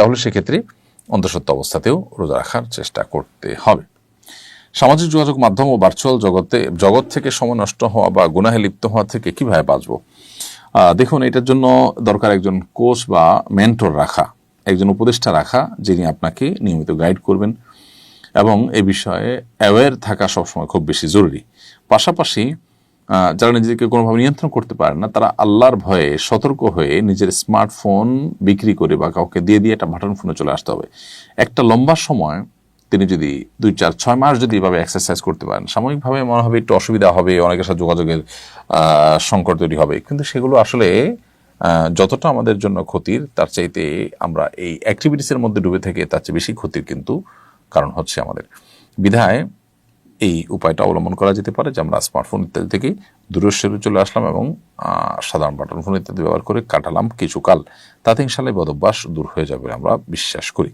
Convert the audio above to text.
তাহলে সেক্ষেত্রে অন্তঃসত্ত্ব অবস্থাতেও রোজা রাখার চেষ্টা করতে হবে। সামাজিক যোগাযোগ মাধ্যম ও ভার্চুয়াল জগতে, জগৎ থেকে সময় নষ্ট হওয়া বা গুনাহে লিপ্ত হওয়া থেকে কীভাবে বাঁচবো? দেখুন, এটার জন্য দরকার একজন কোচ বা মেন্টর রাখা, একজন উপদেষ্টা রাখা, যিনি আপনাকে নিয়মিত গাইড করবেন এবং এ বিষয়ে অ্যাওয়্যার থাকা সবসময় খুব বেশি জরুরি। পাশাপাশি যারা নিজেকে কোনোভাবে নিয়ন্ত্রণ করতে পারেন না, তারা আল্লাহর ভয়ে সতর্ক হয়ে নিজের স্মার্টফোন বিক্রি করে বা কাউকে দিয়ে দিয়ে একটা বাটন ফোনে চলে আসতে হবে। একটা লম্বা সময় তিনি যদি দুই চার ছয় মাস যদি এভাবে এক্সারসাইজ করতে পারেন, সাময়িকভাবে মনে হবে একটু অসুবিধা হবে, অনেকের সাথে যোগাযোগের সংকট তৈরি হবে। কিন্তু সেগুলো আসলে যতটা আমাদের জন্য ক্ষতির, তার চাইতে আমরা এই অ্যাক্টিভিটিসের মধ্যে ডুবে থেকে তার চেয়ে বেশি ক্ষতির কিন্তু কারণ হচ্ছে আমাদের। বিধায় এই উপায়টা অবলম্বন করা যেতে পারে, যে আমরা স্মার্টফোন ইত্যাদি থেকে দূরের চলে আসলাম এবং সাধারণ বাটন ফোন ইত্যাদি ব্যবহার করে কাটালাম কিছুকাল। তাতে ইনশাল্লাহ বদভ্যাস দূর হয়ে যাবে, আমরা বিশ্বাস করি।